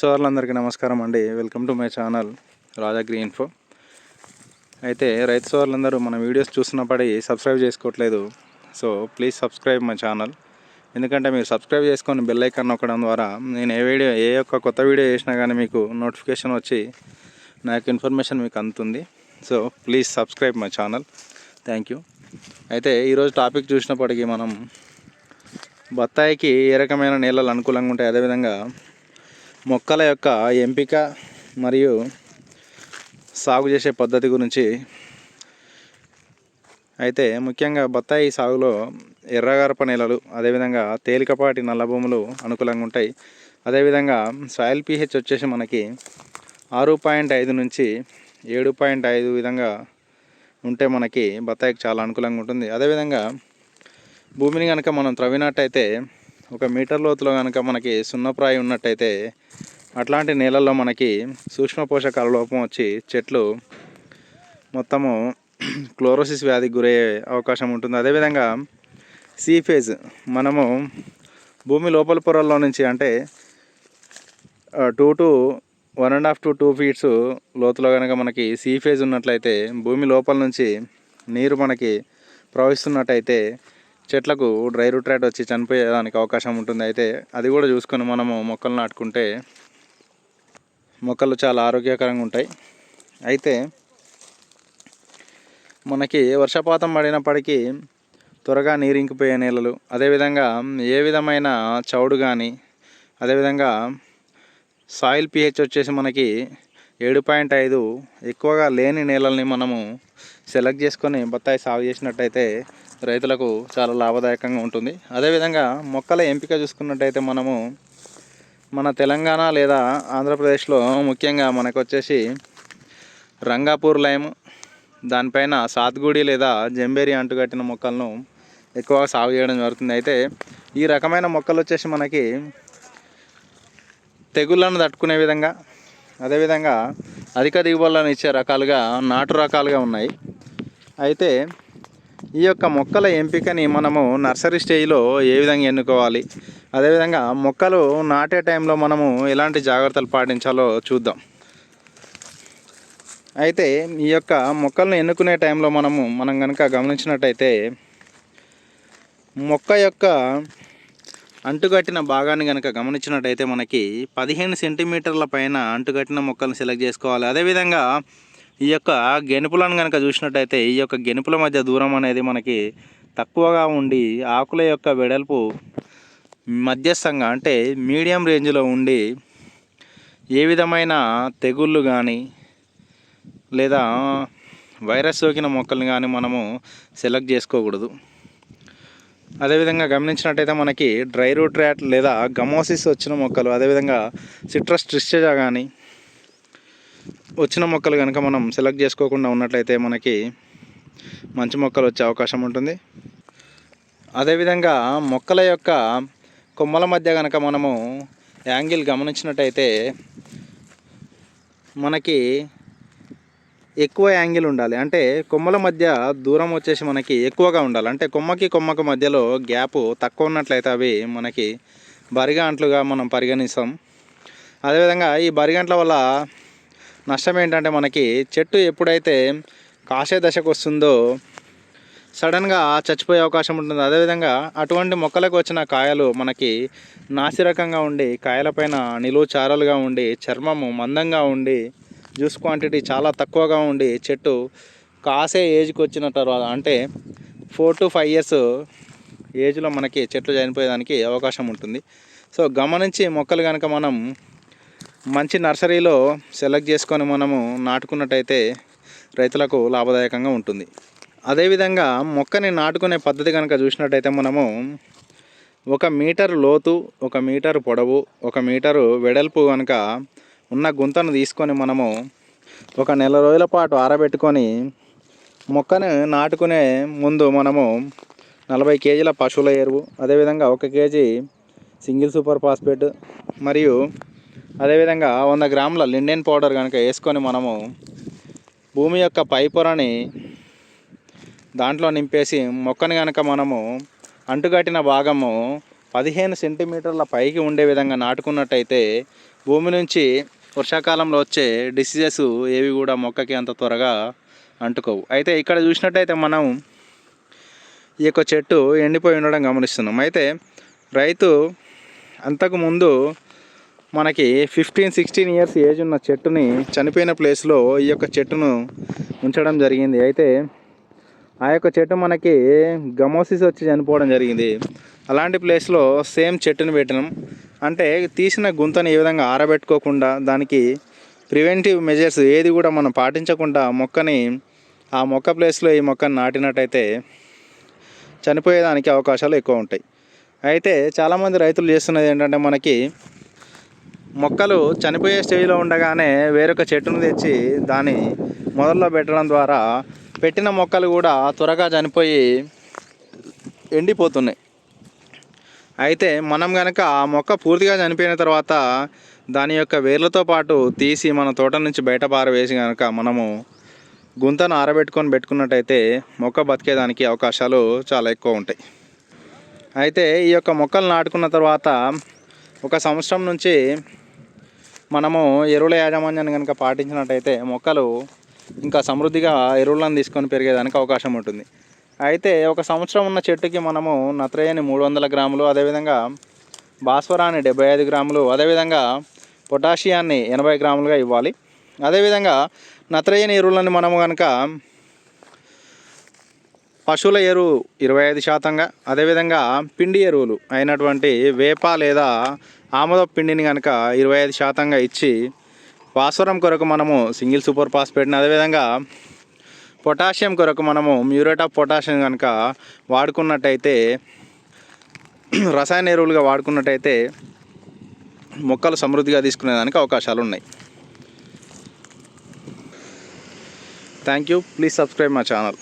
సోదరులందరికీ నమస్కారం అండి. వెల్కమ్ టు మై ఛానల్ రాజాగ్రి ఇన్ఫో. అయితే రైతు సోదరులందరూ మన వీడియోస్ చూస్తున్నప్పటి సబ్స్క్రైబ్ చేసుకోవట్లేదు. So please subscribe my channel. ఎందుకంటే మీరు సబ్స్క్రైబ్ చేసుకొని బెల్ ఐకాన్ నొక్కడం ద్వారా నేను ఏ వీడియో ఏ ఒక్క కొత్త వీడియో చేసినా కానీ మీకు నోటిఫికేషన్ వచ్చి నా యొక్క ఇన్ఫర్మేషన్ మీకు అందుతుంది. So please subscribe my channel. Thank you. అయితే ఈరోజు టాపిక్ చూసినప్పటికీ మనం బత్తాయికి ఏ రకమైన నేలలు అనుకూలంగా ఉంటాయి? అదేవిధంగా మొక్కల యొక్క ఎంపిక మరియు సాగు చేసే పద్ధతి గురించి అయితే ముఖ్యంగా బత్తాయి సాగులో ఎర్రగరప నేలలు అదేవిధంగా తేలికపాటి నల్ల భూములు అనుకూలంగా ఉంటాయి. అదేవిధంగా సాయిల్ పీహెచ్ వచ్చేసి మనకి ఆరు పాయింట్ ఐదు నుంచి ఏడు పాయింట్ ఐదు విధంగా ఉంటే మనకి బత్తాయికి చాలా అనుకూలంగా ఉంటుంది. అదేవిధంగా భూమిని కనుక మనం త్రవ్వినట్టయితే ఒక మీటర్ లోతులో కనుక మనకి సున్నప్రాయి ఉన్నట్టయితే అట్లాంటి నేలల్లో మనకి సూక్ష్మ పోషకాల లోపం వచ్చి చెట్లు మొత్తము క్లోరోసిస్ వ్యాధికి గురయ్యే అవకాశం ఉంటుంది. అదేవిధంగా సీఫేజ్ మనము భూమి లోపల పొరల్లో నుంచి అంటే two to one and half to two feets లోతులో కనుక మనకి సీ ఫేజ్ ఉన్నట్లయితే భూమి లోపల నుంచి నీరు మనకి ప్రవహిస్తున్నట్టయితే చెట్లకు డ్రై రూట్ రైట్ వచ్చి చనిపోయేదానికి అవకాశం ఉంటుంది. అయితే అది కూడా చూసుకొని మనము మొక్కలు నాటుకుంటే మొక్కలు చాలా ఆరోగ్యకరంగా ఉంటాయి. అయితే మనకి వర్షపాతం పడినప్పటికీ త్వరగా నీరు ఇంకిపోయే నేలలు అదేవిధంగా ఏ విధమైన చౌడు కానీ అదేవిధంగా సాయిల్ పిహెచ్ వచ్చేసి మనకి ఏడు పాయింట్ ఐదు ఎక్కువగా లేని నేలల్ని మనము సెలెక్ట్ చేసుకొని బత్తాయి సాగు చేసినట్టయితే రైతులకు చాలా లాభదాయకంగా ఉంటుంది. అదేవిధంగా మొక్కల ఎంపిక చూసుకున్నట్టయితే మనము మన తెలంగాణ లేదా ఆంధ్రప్రదేశ్లో ముఖ్యంగా మనకు వచ్చేసి రంగాపూర్ లైమ్ దానిపైన సాత్గుడి లేదా జంబేరి అంటుకట్టిన మొక్కలను ఎక్కువగా సాగు చేయడం జరుగుతుంది. అయితే ఈ రకమైన మొక్కలు వచ్చేసి మనకి తెగుళ్ళను తట్టుకునే విధంగా అదేవిధంగా అధిక దిగుబడులను ఇచ్చే రకాలుగా నాటు రకాలుగా ఉన్నాయి. అయితే ఈ యొక్క మొక్కల ఎంపికని మనము నర్సరీ స్టేజ్లో ఏ విధంగా ఎన్నుకోవాలి? అదేవిధంగా మొక్కలు నాటే టైంలో మనము ఎలాంటి జాగ్రత్తలు పాటించాలో చూద్దాం. అయితే ఈ యొక్క మొక్కలను ఎన్నుకునే టైంలో మనము మనం కనుక గమనించినట్టయితే మొక్క యొక్క అంటుకట్టిన భాగాన్ని కనుక గమనించినట్టయితే మనకి పదిహేను సెంటీమీటర్ల పైన అంటుకట్టిన మొక్కలను సెలెక్ట్ చేసుకోవాలి. అదేవిధంగా ఈ యొక్క గెనుపులను కనుక చూసినట్టయితే ఈ యొక్క గెనుపుల మధ్య దూరం అనేది మనకి తక్కువగా ఉండి ఆకుల యొక్క వెడల్పు మధ్యస్థంగా అంటే మీడియం రేంజ్లో ఉండి ఏ విధమైన తెగుళ్ళు కానీ లేదా వైరస్ సోకిన మొక్కల్ని కానీ మనము సెలెక్ట్ చేసుకోకూడదు. అదేవిధంగా గమనించినట్టయితే మనకి డ్రై రూట్ ర్యాట్ లేదా గమోసిస్ వచ్చిన మొక్కలు అదేవిధంగా సిట్రస్ ట్రిస్టేజా కానీ వచ్చిన మొక్కలు కనుక మనం సెలెక్ట్ చేసుకోకుండా ఉన్నట్లయితే మనకి మంచి మొక్కలు వచ్చే అవకాశం ఉంటుంది. అదేవిధంగా మొక్కల యొక్క కొమ్మల మధ్య కనుక మనము యాంగిల్ గమనించినట్టయితే మనకి ఎక్కువ యాంగిల్ ఉండాలి. అంటే కొమ్మల మధ్య దూరం వచ్చేసి మనకి ఎక్కువగా ఉండాలి. అంటే కొమ్మకి కొమ్మకి మధ్యలో గ్యాప్ తక్కువ ఉన్నట్లయితే అవి మనకి బరిగాంట్లుగా మనం పరిగణిస్తాం. అదేవిధంగా ఈ బరిగంట్ల వల్ల నష్టం ఏంటంటే మనకి చెట్టు ఎప్పుడైతే కాసే దశకు వస్తుందో సడన్గా చచ్చిపోయే అవకాశం ఉంటుంది. అదేవిధంగా అటువంటి మొక్కలకు వచ్చిన కాయలు మనకి నాసిరకంగా ఉండి కాయలపైన నిలువు చారలుగా ఉండి చర్మము మందంగా ఉండి జ్యూస్ క్వాంటిటీ చాలా తక్కువగా ఉండి చెట్టు కాసే ఏజ్కి వచ్చిన తర్వాత అంటే ఫోర్ టు ఫైవ్ ఇయర్స్ ఏజ్లో మనకి చెట్లు చనిపోయేదానికి అవకాశం ఉంటుంది. సో గమనించి మొక్కలు కనుక మనం మంచి నర్సరీలో సెలెక్ట్ చేసుకొని మనము నాటుకున్నట్టయితే రైతులకు లాభదాయకంగా ఉంటుంది. అదేవిధంగా మొక్కని నాటుకునే పద్ధతి కనుక చూసినట్టయితే మనము ఒక మీటర్ లోతు ఒక మీటర్ పొడవు ఒక మీటరు వెడల్పు కనుక ఉన్న గుంతను తీసుకొని మనము ఒక నెల రోజుల పాటు ఆరబెట్టుకొని మొక్కను నాటుకునే ముందు మనము నలభై కేజీల పశువుల ఎరువు అదేవిధంగా ఒక కేజీ సింగిల్ సూపర్ ఫాస్ఫేట్ మరియు అదేవిధంగా వంద గ్రాముల లిండెన్ పౌడర్ కనుక వేసుకొని మనము భూమి యొక్క పైపొరని దాంట్లో నింపేసి మొక్కను కనుక మనము అంటుకట్టిన భాగము పదిహేను సెంటీమీటర్ల పైకి ఉండే విధంగా నాటుకున్నట్టయితే భూమి నుంచి వర్షాకాలంలో వచ్చే డిసీజెస్ ఏవి కూడా మొక్కకి అంత త్వరగా అంటుకోవు. అయితే ఇక్కడ చూసినట్టయితే మనం ఈ యొక్క చెట్టు ఎండిపోయి ఉండడం గమనిస్తున్నాం. అయితే రైతు అంతకు ముందు మనకి ఫిఫ్టీన్ సిక్స్టీన్ ఇయర్స్ ఏజ్ ఉన్న చెట్టుని చనిపోయిన ప్లేస్లో ఈ యొక్క చెట్టును ఉంచడం జరిగింది. అయితే ఆ యొక్క చెట్టు మనకి గమోసిస్ వచ్చి చనిపోవడం జరిగింది. అలాంటి ప్లేస్లో సేమ్ చెట్టుని పెట్టినాం. అంటే తీసిన గుంతని ఏ విధంగా ఆరబెట్టుకోకుండా దానికి ప్రివెంటివ్ మెజర్స్ ఏది కూడా మనం పాటించకుండా మొక్కని ఆ మొక్క ప్లేస్లో ఈ మొక్కను నాటినట్టయితే చనిపోయేదానికి అవకాశాలు ఎక్కువ ఉంటాయి. అయితే చాలామంది రైతులు చేస్తున్నది ఏంటంటే మనకి మొక్కలు చనిపోయే స్టేజ్లో ఉండగానే వేరొక చెట్టును తెచ్చి దాన్ని మొదల్లో పెట్టడం ద్వారా పెట్టిన మొక్కలు కూడా త్వరగా చనిపోయి ఎండిపోతున్నాయి. అయితే మనం కనుక ఆ మొక్క పూర్తిగా చనిపోయిన తర్వాత దాని యొక్క వేర్లతో పాటు తీసి మన తోట నుంచి బయట పారవేసి కనుక మనము గుంతను ఆరబెట్టుకొని పెట్టుకున్నట్టయితే మొక్క బతికేదానికి అవకాశాలు చాలా ఎక్కువ ఉంటాయి. అయితే ఈ యొక్క మొక్కలు నాటుకున్న తర్వాత ఒక సంవత్సరం నుంచి మనము ఎరువుల యాజమాన్యాన్ని కనుక పాటించినట్టయితే మొక్కలు ఇంకా సమృద్ధిగా ఎరువులను తీసుకొని పెరిగేదానికి అవకాశం ఉంటుంది. అయితే ఒక సంవత్సరం ఉన్న చెట్టుకి మనము నత్రయని మూడు వందల గ్రాములు అదేవిధంగా భాస్వరాన్ని డెబ్బై ఐదు గ్రాములు అదేవిధంగా పొటాషియాన్ని ఎనభై గ్రాములుగా ఇవ్వాలి. అదేవిధంగా నత్రయని ఎరువులను మనము కనుక పశువుల ఎరువు ఇరవై ఐదు శాతంగా అదేవిధంగా పిండి ఎరువులు అయినటువంటి వేప లేదా ఆముద పిండిని కనుక ఇరవై ఐదు శాతంగా ఇచ్చి భాస్వరం కొరకు మనము సింగిల్ సూపర్ ఫాస్ఫేట్ని అదేవిధంగా పొటాషియం కొరకు మనము మ్యూరేట్ ఆఫ్ పొటాషియం కనుక వాడుకున్నట్టయితే రసాయన ఎరువులుగా వాడుకున్నట్టయితే మొక్కలు సమృద్ధిగా తీసుకునేదానికి అవకాశాలు ఉన్నాయి థ్యాంక్ యూ ప్లీజ్ సబ్స్క్రైబ్ మా ఛానల్